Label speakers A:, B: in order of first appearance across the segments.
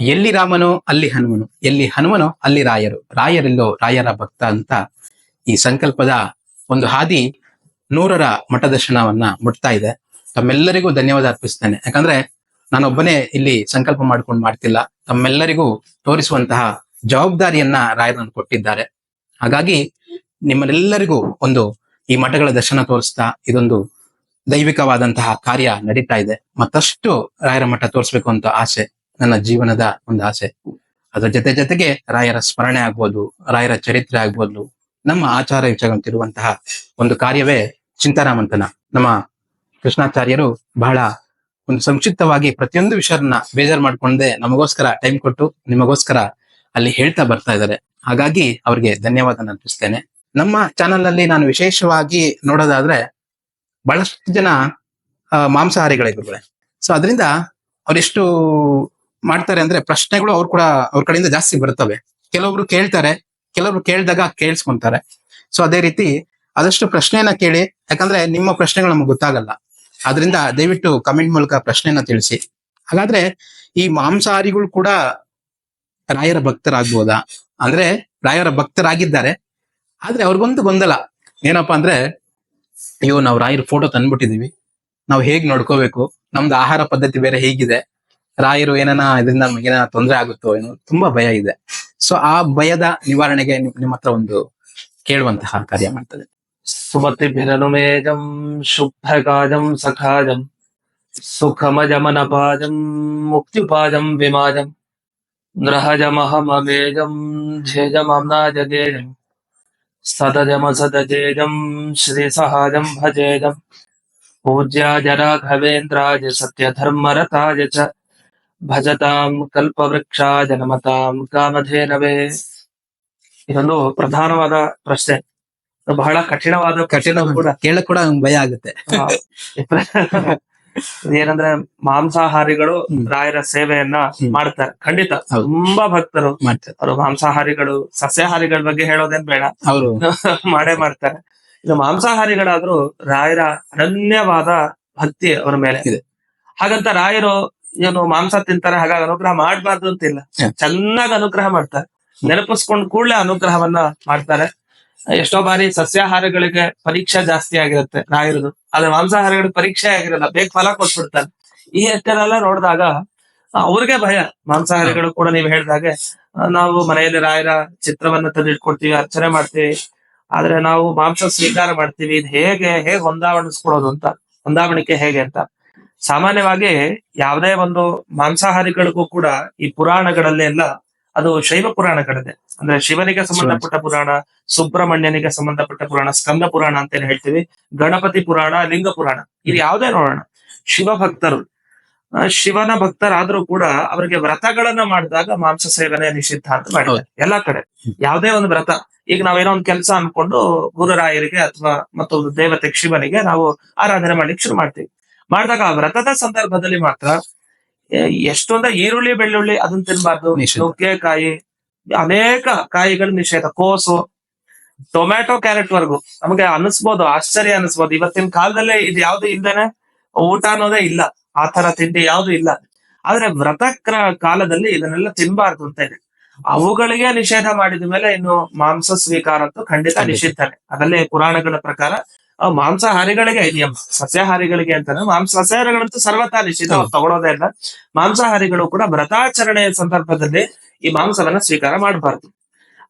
A: ಎಲ್ಲಿ ರಾಮನೋ ಅಲ್ಲಿ ಹನುಮನು, ಎಲ್ಲಿ ಹನುಮನು ಅಲ್ಲಿ ರಾಯರು. ರಾಯರೆಲ್ಲೋ ರಾಯರ ಭಕ್ತ ಅಂತ ಈ ಸಂಕಲ್ಪದ ಒಂದು ಹಾದಿ ನೂರರ ಮಠದರ್ಶನವನ್ನ ಮುಟ್ತಾ ಇದೆ. ತಮ್ಮೆಲ್ಲರಿಗೂ ಧನ್ಯವಾದ ಅರ್ಪಿಸ್ತೇನೆ. ಯಾಕಂದ್ರೆ ನಾನೊಬ್ಬನೇ ಇಲ್ಲಿ ಸಂಕಲ್ಪ ಮಾಡ್ಕೊಂಡು ಮಾಡ್ತಿಲ್ಲ. ತಮ್ಮೆಲ್ಲರಿಗೂ ತೋರಿಸುವಂತಹ ಜವಾಬ್ದಾರಿಯನ್ನ ರಾಯರು ನನಗೆ ಕೊಟ್ಟಿದ್ದಾರೆ. ಹಾಗಾಗಿ ನಿಮ್ಮನೆಲ್ಲರಿಗೂ ಒಂದು ಈ ಮಠಗಳ ದರ್ಶನ ತೋರಿಸ್ತಾ ಇದೊಂದು ದೈವಿಕವಾದಂತಹ ಕಾರ್ಯ ನಡೀತಾ ಇದೆ. ಮತ್ತಷ್ಟು ರಾಯರ ಮಠ ತೋರಿಸ್ಬೇಕು ಅಂತ ಆಸೆ. ನನ್ನ ಜೀವನದ ಒಂದು ಆಸೆ. ಅದರ ಜೊತೆ ಜೊತೆಗೆ ರಾಯರ ಸ್ಮರಣೆ ಆಗ್ಬೋದು, ರಾಯರ ಚರಿತ್ರೆ ಆಗ್ಬೋದು, ನಮ್ಮ ಆಚಾರ ವಿಚಾರಂತಿರುವಂತಹ ಒಂದು ಕಾರ್ಯವೇ ಚಿಂತಾರಾಮಂತನ. ನಮ್ಮ ಕೃಷ್ಣಾಚಾರ್ಯರು ಬಹಳ ಒಂದು ಸಂಕ್ಷಿಪ್ತವಾಗಿ ಪ್ರತಿಯೊಂದು ವಿಷಯನ ಬೇಜಾರು ಮಾಡ್ಕೊಂಡೆ ನಮಗೋಸ್ಕರ ಟೈಮ್ ಕೊಟ್ಟು ನಿಮಗೋಸ್ಕರ ಅಲ್ಲಿ ಹೇಳ್ತಾ ಬರ್ತಾ ಇದ್ದಾರೆ. ಹಾಗಾಗಿ ಅವ್ರಿಗೆ ಧನ್ಯವಾದ ಅರ್ಪಿಸ್ತೇನೆ. ನಮ್ಮ ಚಾನೆಲ್ ಅಲ್ಲಿ ನಾನು ವಿಶೇಷವಾಗಿ ನೋಡೋದಾದ್ರೆ ಬಹಳಷ್ಟು ಜನ ಮಾಂಸಾಹಾರಿಗಳೇ ಸೊ ಅದರಿಂದ ಅವರೆಷ್ಟು ಮಾಡ್ತಾರೆ ಅಂದ್ರೆ ಪ್ರಶ್ನೆಗಳು ಅವ್ರು ಕೂಡ ಅವ್ರ ಕಡೆಯಿಂದ ಜಾಸ್ತಿ ಬರ್ತವೆ. ಕೆಲವೊಬ್ರು ಕೇಳ್ತಾರೆ, ಕೆಲವರು ಕೇಳಿದಾಗ ಕೇಳಿಸ್ಕೊಂತಾರೆ. ಸೊ ಅದೇ ರೀತಿ ಆದಷ್ಟು ಪ್ರಶ್ನೆಯನ್ನ ಕೇಳಿ, ಯಾಕಂದ್ರೆ ನಿಮ್ಮ ಪ್ರಶ್ನೆಗಳು ನಮ್ಗೆ ಗೊತ್ತಾಗಲ್ಲ. ಅದರಿಂದ ದಯವಿಟ್ಟು ಕಮೆಂಟ್ ಮೂಲಕ ಪ್ರಶ್ನೆಯನ್ನ ತಿಳಿಸಿ. ಹಾಗಾದ್ರೆ ಈ ಮಾಂಸಾಹಾರಿಗಳು ಕೂಡ ರಾಯರ ಭಕ್ತರಾಗ್ಬೋದಾ? ಅಂದ್ರೆ ರಾಯರ ಭಕ್ತರಾಗಿದ್ದಾರೆ. ಆದ್ರೆ ಅವ್ರಿಗೊಂದು ಗೊಂದಲ. ಏನಪ್ಪಾ ಅಂದ್ರೆ, ಅಯ್ಯೋ, ನಾವು ರಾಯರ ಫೋಟೋ ತಂದ್ಬಿಟ್ಟಿದೀವಿ. ನಾವು ಹೇಗ್ ನೋಡ್ಕೋಬೇಕು? ನಮ್ದು ಆಹಾರ ಪದ್ಧತಿ ಬೇರೆ ಹೇಗಿದೆ? ರಾಯರು ಏನನ ಇದರಿಂದ ನಮ್ಗೆ ತೊಂದರೆ ಆಗುತ್ತೋ ಏನು ತುಂಬಾ ಭಯ ಇದೆ. ಸೊ ಆ ಭಯದ ನಿವಾರಣೆಗೆ ನಿಮ್- ನಿಮ್ಮ ಹತ್ರ ಒಂದು ಕೇಳುವಂತಹ ಕಾರ್ಯ ಮಾಡ್ತದೆ.
B: ಸುಮತಿಭಿರನುಮೇಜಂ ಶುಭ್ರಕಾಜಂ ಸಖಾಜಂ, ಸುಖಮಜಮನಪಾಜಂ, ಮುಕ್ತಿಪಾಜಂ, ವಿಮಾಜಂ ನೃಹಜಮಹಮಮೇಜಂ ಝೇಜಮಾಮ್ನಾಜಗೇಜಂ ಶ್ರೀ ಶ್ರೀಸಹಾಜಂ ಭಜೇಜಂ ಸತ್ಯ ಸತ್ಯಧರ್ಮರತಾಯ ಚ ಭಜತಾಂ ಕಲ್ಪವೃಕ್ಷ ಜನಮತಾಂ ಕಾಮಧೇನವೇ. ಇದೊಂದು ಪ್ರಧಾನವಾದ ಪ್ರಶ್ನೆ. ಬಹಳ ಕಠಿಣವಾದ
A: ಕಠಿಣ
B: ಕೂಡ.
A: ಕೇಳಕ್ ಕೂಡ ಭಯ ಆಗುತ್ತೆ.
B: ಏನಂದ್ರೆ ಮಾಂಸಾಹಾರಿಗಳು ರಾಯರ ಸೇವೆಯನ್ನ. ಮಾಡ್ತಾರೆ. ಖಂಡಿತ. ತುಂಬಾ ಭಕ್ತರು.
A: ಮಾಡ್ತಾರೆ.
B: ಅವರು ಮಾಂಸಾಹಾರಿಗಳು ಸಸ್ಯಾಹಾರಿಗಳ ಬಗ್ಗೆ ಹೇಳೋದೇನ್ ಬೇಡ.
A: ಅವರು.
B: ಮಾಡೇ ಮಾಡ್ತಾರೆ. ಇದು ಮಾಂಸಾಹಾರಿಗಳಾದ್ರೂ ರಾಯರ ಅನನ್ಯವಾದ ಭಕ್ತಿ ಅವರ ಮೇಲೆ.
A: ಇದೆ.
B: ಹಾಗಂತ ರಾಯರು ಏನು ಮಾಂಸ ತಿಂತಾರೆ ಹಾಗಾಗಿ ಅನುಗ್ರಹ ಮಾಡಬಾರ್ದು ಅಂತಿಲ್ಲ.
A: ಇಲ್ಲ
B: ಚೆನ್ನಾಗಿ ಅನುಗ್ರಹ ಮಾಡ್ತಾರೆ. ನೆನಪಿಸ್ಕೊಂಡ್ ಕೂಡಲೇ ಅನುಗ್ರಹವನ್ನ ಮಾಡ್ತಾರೆ. ಎಷ್ಟೋ ಬಾರಿ ಸಸ್ಯಾಹಾರಗಳಿಗೆ ಪರೀಕ್ಷೆ ಜಾಸ್ತಿ ಆಗಿರುತ್ತೆ ರಾಯರದು ಆದ್ರೆ ಮಾಂಸಾಹಾರಗಳಿಗೆ ಪರೀಕ್ಷೆ ಆಗಿರಲ್ಲ ಬೇಗ ಫಲ ಕೊಟ್ಬಿಡ್ತಾರೆ. ಈ ಹೆಸರೆಲ್ಲ ನೋಡಿದಾಗ ಅವ್ರಿಗೆ ಭಯ. ಮಾಂಸಾಹಾರಿಗಳು ಕೂಡ ನೀವು ಹೇಳಿದಾಗೆ ನಾವು ಮನೆಯಲ್ಲಿ ರಾಯರ ಚಿತ್ರವನ್ನ ತಂದಿಟ್ಕೊಡ್ತೀವಿ ಅರ್ಚನೆ ಮಾಡ್ತೀವಿ. ಆದ್ರೆ ನಾವು ಮಾಂಸ ಸ್ವೀಕಾರ ಮಾಡ್ತೀವಿ. ಇದು ಹೇಗೆ ಹೇಗೆ ಹೊಂದಾವಣಿಸ್ಕೊಳ್ಳೋದು ಅಂತ ಹೊಂದಾವಣಿಕೆ ಹೇಗೆ ಅಂತ. ಸಾಮಾನ್ಯವಾಗಿ ಯಾವುದೇ ಒಂದು ಮಾಂಸಾಹಾರಿಗಳಿಗೂ ಕೂಡ ಈ ಪುರಾಣಗಳಲ್ಲಿ ಎಲ್ಲ ಅದು ಶೈವ ಪುರಾಣಗಳಿದೆ ಅಂದ್ರೆ ಶಿವನಿಗೆ ಸಂಬಂಧಪಟ್ಟ ಪುರಾಣ ಸುಬ್ರಹ್ಮಣ್ಯನಿಗೆ ಸಂಬಂಧಪಟ್ಟ ಪುರಾಣ ಸ್ಕಂದ ಪುರಾಣ ಅಂತ ಹೇಳ್ತೀವಿ. ಗಣಪತಿ ಪುರಾಣ ಲಿಂಗ ಪುರಾಣ ಇದು ಯಾವುದೇ ನೋಡೋಣ. ಶಿವ ಭಕ್ತರು ಶಿವನ ಭಕ್ತರಾದ್ರೂ ಕೂಡ ಅವರಿಗೆ ವ್ರತಗಳನ್ನ ಮಾಡಿದಾಗ ಮಾಂಸ ಸೇವನೆ ನಿಷಿದ್ಧ ಅಂತ ಮಾಡಿದ್ದಾರೆ. ಎಲ್ಲಾ ಕಡೆ. ಯಾವುದೇ ಒಂದು ವ್ರತ. ಈಗ ನಾವೇನೋ ಒಂದು ಕೆಲಸ ಅನ್ಕೊಂಡು ಗುರುರಾಯರಿಗೆ ಅಥವಾ ಮತ್ತೊಂದು ದೇವತೆ ಶಿವನಿಗೆ ನಾವು ಆರಾಧನೆ ಮಾಡ್ಲಿಕ್ಕೆ ಶುರು ಮಾಡ್ತೀವಿ. ಮಾಡಿದಾಗ ಆ ವ್ರತದ ಸಂದರ್ಭದಲ್ಲಿ ಮಾತ್ರ ಎಷ್ಟೊಂದ ಈರುಳ್ಳಿ ಬೆಳ್ಳುಳ್ಳಿ ಅದನ್ನ ತಿನ್ಬಾರ್ದು. ನುಗ್ಗೆಕಾಯಿ ಅನೇಕ ಕಾಯಿಗಳು ನಿಷೇಧ. ಕೋಸು ಟೊಮ್ಯಾಟೊ ಕ್ಯಾರೆಟ್ ವರ್ಗು. ನಮಗೆ ಅನಿಸ್ಬೋದು ಆಶ್ಚರ್ಯ ಅನಿಸ್ಬೋದು. ಇವತ್ತಿನ ಕಾಲದಲ್ಲೇ ಇದು ಯಾವ್ದು ಇಲ್ದೇನೆ ಊಟ ಅನ್ನೋದೇ ಇಲ್ಲ. ಆ ತರ ತಿಂಡಿ ಯಾವ್ದು ಇಲ್ಲ. ಆದ್ರೆ ವ್ರತ ಕಾಲದಲ್ಲಿ ಇದನ್ನೆಲ್ಲ ತಿನ್ಬಾರ್ದು ಅಂತ ಇದೆ. ಅವುಗಳಿಗೆ ನಿಷೇಧ ಮಾಡಿದ ಮೇಲೆ ಇನ್ನು ಮಾಂಸ ಸ್ವೀಕಾರ ಅಂತೂ ಖಂಡಿತ
A: ನಿಷಿದ್ಧ
B: ನಿಷಿದ್ಧನೆ. ಅದಲ್ಲೇ ಪುರಾಣಗಳ ಪ್ರಕಾರ ಮಾಂಸಾಹಾರಿಗಳಿಗೆ ನಿಯಮ ಸಸ್ಯಾಹಾರಿಗಳಿಗೆ ಅಂತಾನೆ ಮಾಂಸ ಸಸ್ಯಾಹಾರಿಗಳಂತೂ ಸರ್ವತಾ ನಿಶ್ಚಿತ ತಗೊಳ್ಳೋದೇ ಇಲ್ಲ. ಮಾಂಸಾಹಾರಿಗಳು ಕೂಡ ವ್ರತಾಚರಣೆಯ ಸಂದರ್ಭದಲ್ಲಿ ಈ ಮಾಂಸವನ್ನ ಸ್ವೀಕಾರ ಮಾಡಬಾರ್ದು.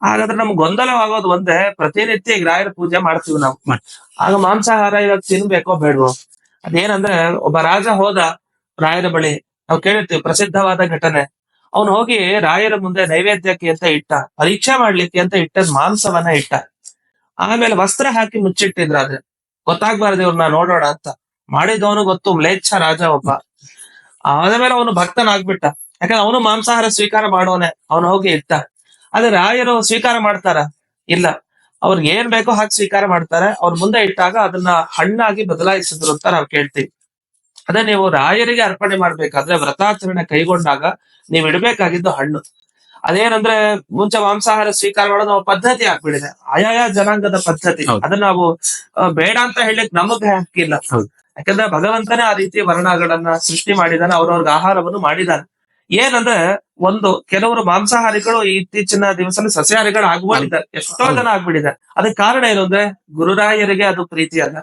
B: ಹಾಗಾದ್ರೆ ನಮ್ಗೆ ಗೊಂದಲವಾಗೋದು ಒಂದೇ, ಪ್ರತಿನಿತ್ಯ ರಾಯರ ಪೂಜೆ ಮಾಡ್ತೀವಿ ನಾವು. ಆಗ ಮಾಂಸಾಹಾರ ಇವಾಗ ತಿನ್ಬೇಕೋ ಬೇಡವೋ? ಅದೇನಂದ್ರೆ, ಒಬ್ಬ ರಾಜ ಹೋದ ರಾಯರ ಬಳಿ, ನಾವು ಕೇಳಿರ್ತೀವಿ, ಪ್ರಸಿದ್ಧವಾದ ಘಟನೆ. ಅವನು ಹೋಗಿ ರಾಯರ ಮುಂದೆ ನೈವೇದ್ಯಕ್ಕೆ ಅಂತ ಇಟ್ಟ, ಪರೀಕ್ಷೆ ಮಾಡ್ಲಿಕ್ಕೆ ಅಂತ ಇಟ್ಟ, ಮಾಂಸವನ್ನ ಇಟ್ಟ. ಆಮೇಲೆ ವಸ್ತ್ರ ಹಾಕಿ ಮುಚ್ಚಿಟ್ಟಿದ್ರ ಗೊತ್ತಾಗ್ಬಾರ್ದು ಇವ್ರನ್ನ ನೋಡೋಣ ಅಂತ. ಮಾಡಿದವನು ಗೊತ್ತು, ಮ್ಲೇಚ್ಛ ರಾಜ ಒಬ್ಬ. ಆದ್ಮೇಲೆ ಅವನು ಭಕ್ತನಾಗ್ಬಿಟ್ಟ ಯಾಕಂದ್ರೆ ಅವನು ಮಾಂಸಾಹಾರ ಸ್ವೀಕಾರ ಮಾಡೋನೆ, ಅವನು ಹೋಗಿ ಇಟ್ಟ. ಆದ್ರೆ ರಾಯರು ಸ್ವೀಕಾರ ಮಾಡ್ತಾರ? ಇಲ್ಲ. ಅವ್ರಿಗೆ ಏನ್ ಬೇಕೋ ಹಾಗೆ ಸ್ವೀಕಾರ ಮಾಡ್ತಾರೆ. ಅವ್ರ ಮುಂದೆ ಇಟ್ಟಾಗ ಅದನ್ನ ಹಣ್ಣಾಗಿ ಬದಲಾಯಿಸಿದ್ರು ಅಂತ ನಾವು ಕೇಳ್ತೀವಿ. ಅದೇ ನೀವು ರಾಯರಿಗೆ ಅರ್ಪಣೆ ಮಾಡ್ಬೇಕಾದ್ರೆ ವ್ರತಾಚರಣೆ ಕೈಗೊಂಡಾಗ ನೀವು ಇಡಬೇಕಾಗಿದ್ದು ಹಣ್ಣು. ಅದೇನಂದ್ರೆ ಮುಂಚೆ ಮಾಂಸಾಹಾರ ಸ್ವೀಕಾರ ಮಾಡೋದು ನಾವು ಪದ್ಧತಿ ಆಗ್ಬಿಡಿದೆ ಆಯಾಯ ಜನಾಂಗದ ಪದ್ಧತಿ. ಅದನ್ನ ನಾವು ಬೇಡ ಅಂತ ಹೇಳಕ್ ನಮಗ್
A: ಹಾಕಿಲ್ಲ.
B: ಯಾಕಂದ್ರೆ ಭಗವಂತನೇ ಆ ರೀತಿ ವರ್ಣಗಳನ್ನ ಸೃಷ್ಟಿ ಮಾಡಿದಾನೆ ಅವ್ರವ್ರಿಗೆ ಆಹಾರವನ್ನು ಮಾಡಿದಾನೆ. ಏನಂದ್ರೆ ಒಂದು ಕೆಲವರು ಮಾಂಸಾಹಾರಿಗಳು ಇತ್ತೀಚಿನ ದಿವಸ ಸಸ್ಯಾಹಾರಿಗಳು ಆಗ್ಬಿಟ್ಟಿದ್ದಾರೆ ಎಷ್ಟೋ ಜನ ಆಗ್ಬಿಟ್ಟಿದ್ದಾರೆ. ಅದಕ್ಕೆ ಕಾರಣ ಏನು ಅಂದ್ರೆ ಗುರುರಾಯರಿಗೆ ಅದು ಪ್ರೀತಿ ಅಲ್ಲ.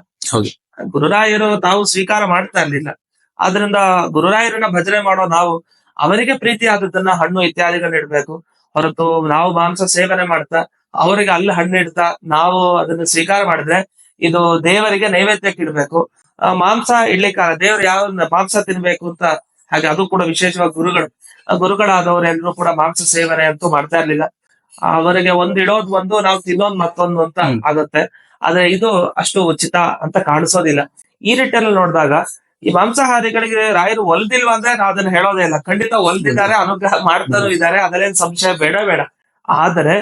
B: ಗುರುರಾಯರು ತಾವು ಸ್ವೀಕಾರ ಮಾಡ್ತಾ ಇರ್ಲಿಲ್ಲ. ಆದ್ರಿಂದ ಗುರುರಾಯರನ್ನ ಭಜನೆ ಮಾಡೋ ನಾವು ಅವರಿಗೆ ಪ್ರೀತಿ ಆದದ್ದನ್ನ ಹಣ್ಣು ಇತ್ಯಾದಿಗಳು ಇಡ್ಬೇಕು. ಹೊರತು ನಾವು ಮಾಂಸ ಸೇವನೆ ಮಾಡ್ತಾ ಅವರಿಗೆ ಅಲ್ಲಿ ಹಣ್ಣು ಇಡ್ತಾ ನಾವು ಅದನ್ನ ಸ್ವೀಕಾರ ಮಾಡಿದ್ರೆ ಇದು ದೇವರಿಗೆ ನೈವೇದ್ಯಕ್ಕೆ ಇಡ್ಬೇಕು. ಮಾಂಸ ಇಡ್ಲಿಕ್ಕಾಗ ದೇವ್ರು ಯಾವ ಮಾಂಸ ತಿನ್ಬೇಕು ಅಂತ ಹಾಗೆ ಅದು ಕೂಡ ವಿಶೇಷವಾಗಿ ಗುರುಗಳು ಗುರುಗಳಾದವರೆಲ್ಲರೂ ಕೂಡ ಮಾಂಸ ಸೇವನೆ ಅಂತೂ ಮಾಡ್ತಾ ಇರ್ಲಿಲ್ಲ. ಅವರಿಗೆ ಒಂದ್ ಇಡೋದ್ ಒಂದು ನಾವು ತಿನ್ನೋದ್ ಮತ್ತೊಂದು ಅಂತ ಆಗುತ್ತೆ. ಆದ್ರೆ ಇದು ಅಷ್ಟು ಉಚಿತ ಅಂತ ಕಾಣಿಸೋದಿಲ್ಲ. ಈ ರೀತಿಯಲ್ಲಿ ನೋಡಿದಾಗ ಈ ಮಾಂಸಾಹಾರಿಗಳಿಗೆ ರಾಯರು ಒಲ್ದಿಲ್ವಾ ಅಂದ್ರೆ ನಾವು ಅದನ್ನ ಹೇಳೋದೇ ಇಲ್ಲ. ಖಂಡಿತ ಒಲ್ದಿದ್ದಾರೆ ಅನುಗ್ರಹ ಮಾಡ್ತಾನೂ ಇದ್ದಾರೆ ಅದರೇನ್ ಸಂಶಯ ಬೇಡ ಬೇಡ. ಆದರೆ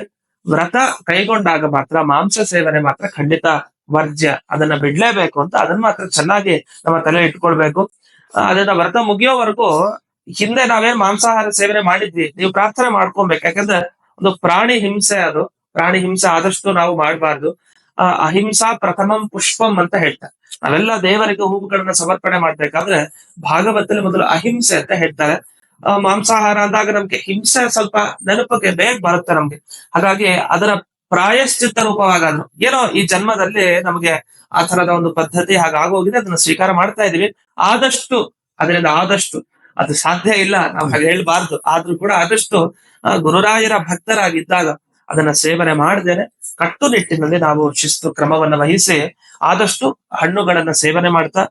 B: ವ್ರತ ಕೈಗೊಂಡಾಗ ಮಾತ್ರ ಮಾಂಸ ಸೇವನೆ ಮಾತ್ರ ಖಂಡಿತ ವರ್ಜ್ಯ. ಅದನ್ನ ಬಿಡ್ಲೇಬೇಕು ಅಂತ ಅದನ್ನ ಮಾತ್ರ ಚೆನ್ನಾಗಿ ನಮ್ಮ ತಲೆ ಇಟ್ಕೊಳ್ಬೇಕು. ಅದನ್ನ ವ್ರತ ಮುಗಿಯೋವರೆಗೂ ಹಿಂದೆ ನಾವೇನ್ ಮಾಂಸಾಹಾರ ಸೇವನೆ ಮಾಡಿದ್ವಿ ನೀವು ಪ್ರಾರ್ಥನೆ ಮಾಡ್ಕೊಬೇಕು ಯಾಕಂದ್ರೆ ಒಂದು ಪ್ರಾಣಿ ಹಿಂಸೆ ಅದು. ಪ್ರಾಣಿ ಹಿಂಸೆ ಆದಷ್ಟು ನಾವು ಮಾಡಬಾರ್ದು. ಅಹಿಂಸಾ ಪ್ರಥಮಂ ಪುಷ್ಪಂ ಅಂತ ಹೇಳ್ತಾರೆ. ನಾವೆಲ್ಲ ದೇವರಿಗೆ ಹೂವುಗಳನ್ನ ಸಮರ್ಪಣೆ ಮಾಡ್ಬೇಕಾದ್ರೆ ಭಾಗವತದಲ್ಲಿ ಮೊದಲು ಅಹಿಂಸೆ ಅಂತ ಹೇಳ್ತಾರೆ. ಮಾಂಸಾಹಾರ ಅಂದಾಗ ನಮ್ಗೆ ಹಿಂಸೆ ಸ್ವಲ್ಪ ನೆನಪಕ್ಕೆ ಬೇಗ ಬರುತ್ತೆ ನಮ್ಗೆ. ಹಾಗಾಗಿ ಅದರ ಪ್ರಾಯಶ್ಚಿತ್ತ ರೂಪವಾಗಾದ್ರು. ಏನೋ ಈ ಜನ್ಮದಲ್ಲಿ ನಮಗೆ ಆ ತರದ ಒಂದು ಪದ್ಧತಿ ಹಾಗಾಗೋಗಿದೆ ಅದನ್ನ ಸ್ವೀಕಾರ ಮಾಡ್ತಾ ಇದೀವಿ ಆದಷ್ಟು, ಅದರಿಂದ ಆದಷ್ಟು, ಅದು ಸಾಧ್ಯ ಇಲ್ಲ, ನಾವು ಹಾಗೆ ಹೇಳ್ಬಾರ್ದು. ಆದ್ರೂ ಕೂಡ ಆದಷ್ಟು ಗುರುರಾಯರ ಭಕ್ತರಾಗಿದ್ದಾಗ ಅದನ್ನ ಸೇವನೆ ಮಾಡದೇನೆ. ಕಟ್ಟುನಿಟ್ಟಿನಲ್ಲಿ ನಾವು ಶಿಸ್ತು ಕ್ರಮವನ್ನ ವಹಿಸಿ ಆದಷ್ಟು ಹಣ್ಣುಗಳನ್ನ ಸೇವನೆ ಮಾಡ್ತಾ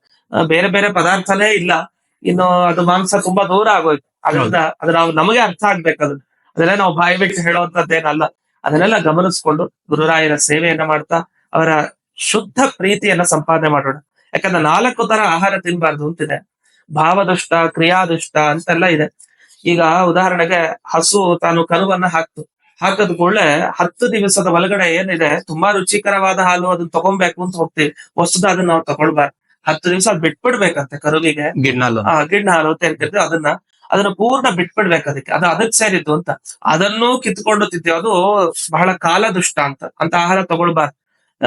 B: ಬೇರೆ ಬೇರೆ ಪದಾರ್ಥನೇ ಇಲ್ಲ. ಇನ್ನು ಅದು ಮಾಂಸ ತುಂಬಾ ದೂರ ಆಗೋಯ್ತು. ಅದರಿಂದ ಅದು ನಾವು ನಮಗೆ ಅರ್ಥ ಆಗ್ಬೇಕು ಅದನ್ನ ಅದೆಲ್ಲ ನಾವು ಬಾಯಿ ಬಿಟ್ಟು ಹೇಳುವಂತದ್ದೇನಲ್ಲ. ಅದನ್ನೆಲ್ಲ ಗಮನಿಸ್ಕೊಂಡು ಗುರುರಾಯರ ಸೇವೆಯನ್ನ ಮಾಡ್ತಾ, ಅವರ ಶುದ್ಧ ಪ್ರೀತಿಯನ್ನ ಸಂಪಾದನೆ ಮಾಡೋಣ. ಯಾಕಂದ್ರೆ ನಾಲ್ಕು ತರ ಆಹಾರ ತಿನ್ಬಾರ್ದು ಅಂತಿದೆ. ಭಾವದುಷ್ಟ, ಕ್ರಿಯಾದುಷ್ಟ ಅಂತೆಲ್ಲ ಇದೆ. ಈಗ ಉದಾಹರಣೆಗೆ ಹಸು ತಾನು ಕರುವನ್ನ ಹಾಕ್ತು. ಹಾಕದ ಕೂಡಲೇ ಹತ್ತು ದಿವಸದ ಒಳಗಡೆ ಏನಿದೆ ತುಂಬಾ ರುಚಿಕರವಾದ ಹಾಲು ಅದನ್ನ ತಗೊಬೇಕು ಅಂತ ಹೋಗ್ತೀವಿ. ಹೊಸದ ಅದನ್ನ ನಾವು ತಗೊಳ್ಬಾರ್ದು. ಹತ್ತು ದಿವಸ ಅದ್ ಬಿಟ್ಬಿಡ್ಬೇಕಂತೆ ಕರುವಿಗೆ. ಆ ಗಿಣ್ಣ ಹಾಲು ಅಂತ ಹೇಳ್ತಿರ್ತೀವಿ. ಅದನ್ನ ಅದನ್ನ ಪೂರ್ಣ ಬಿಟ್ಬಿಡ್ಬೇಕು ಅದಕ್ಕೆ. ಅದು ಅದಕ್ಕೆ ಸೇರಿದ್ದು ಅಂತ. ಅದನ್ನು ಕಿತ್ಕೊಂಡು ತಿಂತೀವಿ. ಅದು ಬಹಳ ಕಾಲ ದುಷ್ಟ ಅಂತ. ಅಂತ ಆಹಾರ ತಗೊಳ್ಬಾರ್ದು.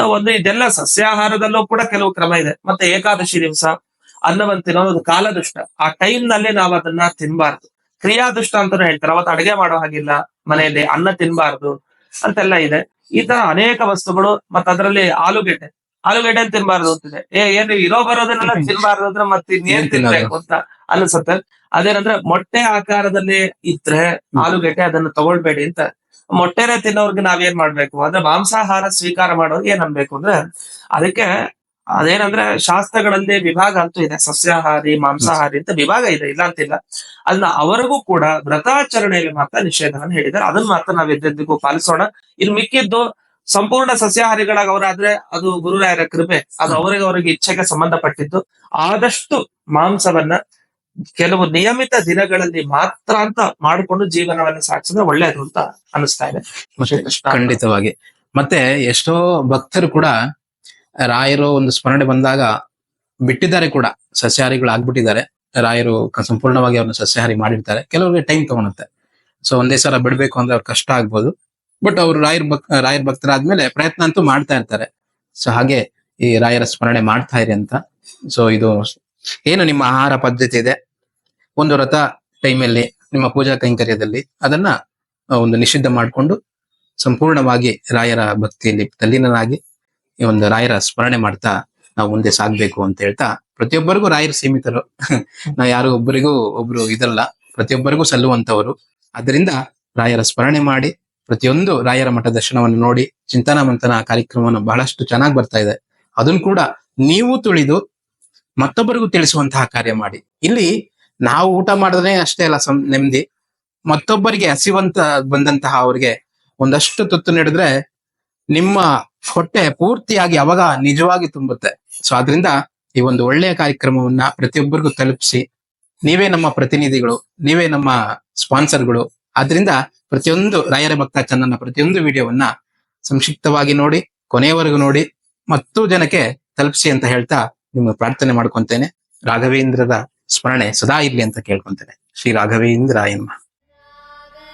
B: ಒಂದು ಇದೆಲ್ಲ ಸಸ್ಯಾಹಾರದಲ್ಲೂ ಕೂಡ ಕೆಲವು ಕ್ರಮ ಇದೆ. ಮತ್ತೆ ಏಕಾದಶಿ ದಿವಸ ಅನ್ನವಂತಿನ ಒಂದು ಕಾಲದುಷ್ಟ. ಆ ಟೈಮ್ನಲ್ಲಿ ನಾವು ಅದನ್ನ ತಿನ್ಬಾರ್ದು. ಕ್ರಿಯಾದುಷ್ಟ ಅಂತಾನು ಹೇಳ್ತಾರೆ. ಅವತ್ತು ಅಡುಗೆ ಮಾಡೋ ಹಾಗಿಲ್ಲ ಮನೆಯಲ್ಲಿ ಅನ್ನ ತಿನ್ಬಾರ್ದು ಅಂತೆಲ್ಲ ಇದೆ. ಈ ತರ ಅನೇಕ ವಸ್ತುಗಳು ಮತ್ತೆ ಅದರಲ್ಲಿ ಆಲೂಗೆಡ್ಡೆ. ಆಲೂಗೆಡ್ಡೆ ತಿನ್ಬಾರ್ದು ಅಂತಿದೆ. ಏ ಏನು ಇರೋ ಬರೋದನ್ನೆಲ್ಲ ತಿನ್ಬಾರ್ದು ಅಂದ್ರೆ ಮತ್ತೆ ಇನ್ನೇನ್? ತಿನ್ಬೇಕು ಅಂತ ಅನ್ಸುತ್ತೆ. ಅದೇನಂದ್ರೆ ಮೊಟ್ಟೆ ಆಕಾರದಲ್ಲಿ ಇದ್ರೆ ಆಲೂಗೆಡ್ಡೆ ಅದನ್ನ ತಗೊಳ್ಬೇಡಿ ಅಂತ. ಮೊಟ್ಟೆನೆ ತಿನ್ನೋರ್ಗೆ ನಾವೇನ್ ಮಾಡ್ಬೇಕು? ಅಂದ್ರೆ ಮಾಂಸಾಹಾರ ಸ್ವೀಕಾರ ಮಾಡೋರ್ಗೆ ಏನ್ ಅನ್ಬೇಕು ಅಂದ್ರೆ ಅದಕ್ಕೆ ಅದೇನಂದ್ರೆ ಶಾಸ್ತ್ರಗಳಲ್ಲಿ ವಿಭಾಗ ಅಂತೂ ಇದೆ. ಸಸ್ಯಾಹಾರಿ, ಮಾಂಸಾಹಾರಿ ಅಂತ ವಿಭಾಗ ಇದೆ. ಇಲ್ಲ ಅಂತಿಲ್ಲ ಅದನ್ನ ಅವರಿಗೂ ಕೂಡ ವ್ರತಾಚರಣೆಯಲ್ಲಿ ಮಾತ್ರ ನಿಷೇಧವನ್ನು ಹೇಳಿದ್ದಾರೆ. ಅದನ್ನ ಮಾತ್ರ ನಾವ್ ಎದ್ದೆದ್ದಿಗೂ ಪಾಲಿಸೋಣ. ಇಲ್ಲಿ ಮಿಕ್ಕಿದ್ದು ಸಂಪೂರ್ಣ ಸಸ್ಯಾಹಾರಿಗಳಾಗ ಅವರಾದ್ರೆ ಅದು ಗುರುರಾಯರ ಕೃಪೆ. ಅದು ಅವರಿಗೆ ಅವರಿಗೆ ಇಚ್ಛೆಗೆ ಸಂಬಂಧಪಟ್ಟಿದ್ದು. ಆದಷ್ಟು ಮಾಂಸವನ್ನ ಕೆಲವು ನಿಯಮಿತ ದಿನಗಳಲ್ಲಿ ಮಾತ್ರ ಅಂತ ಮಾಡಿಕೊಂಡು ಜೀವನವನ್ನ ಸಾಗಿಸಿದ್ರೆ ಒಳ್ಳೇದು ಅಂತ ಅನಿಸ್ತಾ ಇದೆ.
A: ಖಂಡಿತವಾಗಿ. ಮತ್ತೆ ಎಷ್ಟೋ ಭಕ್ತರು ಕೂಡ ರಾಯರು ಒಂದು ಸ್ಮರಣೆ ಬಂದಾಗ ಬಿಟ್ಟಿದ್ದಾರೆ ಕೂಡ, ಸಸ್ಯಾಹಾರಿಗಳು ಆಗ್ಬಿಟ್ಟಿದ್ದಾರೆ. ರಾಯರು ಸಂಪೂರ್ಣವಾಗಿ ಅವ್ರನ್ನ ಸಸ್ಯಾಹಾರಿ ಮಾಡಿರ್ತಾರೆ. ಕೆಲವರಿಗೆ ಟೈಮ್ ತಗೊಳುತ್ತೆ. ಸೊ ಒಂದೇ ಸಲ ಬಿಡ್ಬೇಕು ಅಂದ್ರೆ ಅವ್ರು ಕಷ್ಟ ಆಗ್ಬೋದು. ಬಟ್ ಅವ್ರು ರಾಯರ್ ಭಕ್ ರಾಯರ್ ಭಕ್ತರಾದ್ಮೇಲೆ ಪ್ರಯತ್ನ ಅಂತೂ ಮಾಡ್ತಾ ಇರ್ತಾರೆ. ಸೊ ಹಾಗೆ ಈ ರಾಯರ ಸ್ಮರಣೆ ಮಾಡ್ತಾ ಇರಿ ಅಂತ. ಸೊ ಇದು ಏನು ನಿಮ್ಮ ಆಹಾರ ಪದ್ಧತಿ ಇದೆ? ಒಂದು ವ್ರತ ಟೈಮಲ್ಲಿ ನಿಮ್ಮ ಪೂಜಾ ಕೈಂಕರ್ಯದಲ್ಲಿ ಅದನ್ನ ಒಂದು ನಿಷಿದ್ಧ ಮಾಡಿಕೊಂಡು ಸಂಪೂರ್ಣವಾಗಿ ರಾಯರ ಭಕ್ತಿಯಲ್ಲಿ ತಲ್ಲೀನನಾಗಿ ಈ ಒಂದು ರಾಯರ ಸ್ಮರಣೆ ಮಾಡ್ತಾ ನಾವು ಮುಂದೆ ಸಾಗ್ಬೇಕು ಅಂತ ಹೇಳ್ತಾ ಪ್ರತಿಯೊಬ್ಬರಿಗೂ ರಾಯರು ಸೀಮಿತರು. ನಾವು ಯಾರು ಒಬ್ಬರಿಗೂ ಒಬ್ರು ಇದಲ್ಲ ಪ್ರತಿಯೊಬ್ಬರಿಗೂ ಸಲ್ಲುವಂತವರು ಅದರಿಂದ ರಾಯರ ಸ್ಮರಣೆ ಮಾಡಿ ಪ್ರತಿಯೊಂದು ರಾಯರ ಮಠ ದರ್ಶನವನ್ನು ನೋಡಿ ಚಿಂತನ ಮಂಥನ ಕಾರ್ಯಕ್ರಮವನ್ನು ಬಹಳಷ್ಟು ಚೆನ್ನಾಗಿ ಬರ್ತಾ ಇದೆ. ಅದನ್ನು ಕೂಡ ನೀವು ತುಳಿದು ಮತ್ತೊಬ್ಬರಿಗೂ ತಿಳಿಸುವಂತಹ ಕಾರ್ಯ ಮಾಡಿ. ಇಲ್ಲಿ ನಾವು ಊಟ ಮಾಡಿದ್ರೆ ಅಷ್ಟೇ ಅಲ್ಲ ನೆಮ್ಮದಿ. ಮತ್ತೊಬ್ಬರಿಗೆ ಹಸಿವಂತ ಬಂದಂತಹ ಅವರಿಗೆ ಒಂದಷ್ಟು ತುತ್ತು ನೀಡಿದ್ರೆ ನಿಮ್ಮ ಹೊಟ್ಟೆ ಪೂರ್ತಿಯಾಗಿ ಅವಾಗ ನಿಜವಾಗಿ ತುಂಬುತ್ತೆ. ಸೊ ಆದ್ರಿಂದ ಈ ಒಂದು ಒಳ್ಳೆಯ ಕಾರ್ಯಕ್ರಮವನ್ನ ಪ್ರತಿಯೊಬ್ಬರಿಗೂ ತಲುಪಿಸಿ, ನೀವೇ ನಮ್ಮ ಪ್ರತಿನಿಧಿಗಳು, ನೀವೇ ನಮ್ಮ ಸ್ಪಾನ್ಸರ್ಗಳು, ಆದ್ರಿಂದ ಪ್ರತಿಯೊಂದು ರಾಯರ ಭಕ್ತ ಚಂದನ ಪ್ರತಿಯೊಂದು ವಿಡಿಯೋವನ್ನ ಸಂಕ್ಷಿಪ್ತವಾಗಿ ನೋಡಿ, ಕೊನೆಯವರೆಗೂ ನೋಡಿ, ಮತ್ತೂ ಜನಕ್ಕೆ ತಲುಪಿಸಿ ಅಂತ ಹೇಳ್ತಾ ನಿಮ್ಮ ಪ್ರಾರ್ಥನೆ ಮಾಡ್ಕೊಂತೇನೆ. ರಾಘವೇಂದ್ರದ ಸ್ಮರಣೆ ಸದಾ ಇರ್ಲಿ ಅಂತ ಕೇಳ್ಕೊಂತೇನೆ. ಶ್ರೀ ರಾಘವೇಂದ್ರ ಎನ್ಮ